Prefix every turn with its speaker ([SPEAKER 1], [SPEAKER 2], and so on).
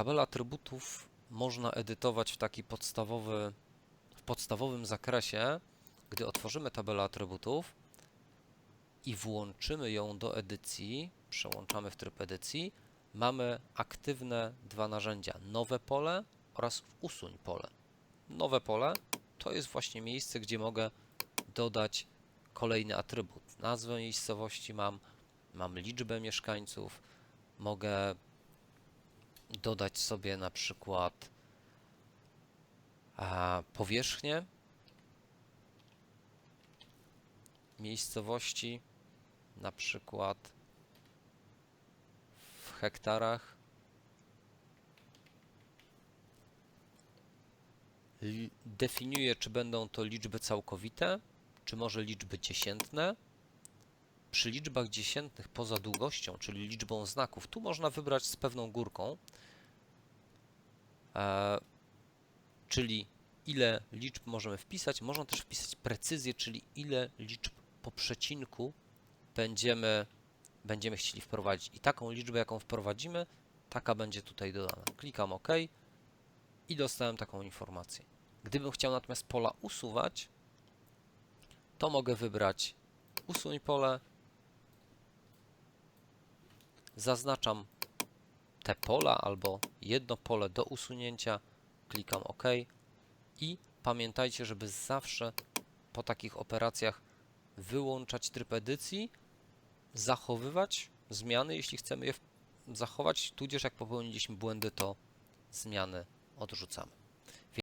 [SPEAKER 1] Tabelę atrybutów można edytować w taki podstawowy, w podstawowym zakresie, gdy otworzymy tabelę atrybutów i włączymy ją do edycji, przełączamy w tryb edycji, mamy aktywne dwa narzędzia: nowe pole oraz usuń pole. Nowe pole to jest właśnie miejsce, gdzie mogę dodać kolejny atrybut. Nazwę miejscowości mam, mam liczbę mieszkańców, mogę dodać sobie na przykład a, powierzchnię miejscowości, na przykład w hektarach. Definiuję, czy będą to liczby całkowite, czy może liczby dziesiętne. Przy liczbach dziesiętnych poza długością, czyli liczbą znaków, tu można wybrać z pewną górką, e, czyli ile liczb możemy wpisać. Można też wpisać precyzję, czyli ile liczb po przecinku będziemy, będziemy chcieli wprowadzić. I taką liczbę, jaką wprowadzimy, taka będzie tutaj dodana. Klikam OK i dostałem taką informację. Gdybym chciał natomiast pola usuwać, to mogę wybrać usuń pole. Zaznaczam te pola albo jedno pole do usunięcia. Klikam OK i pamiętajcie, żeby zawsze po takich operacjach wyłączać tryb edycji, zachowywać zmiany, jeśli chcemy je zachować, tudzież jak popełniliśmy błędy, to zmiany odrzucamy.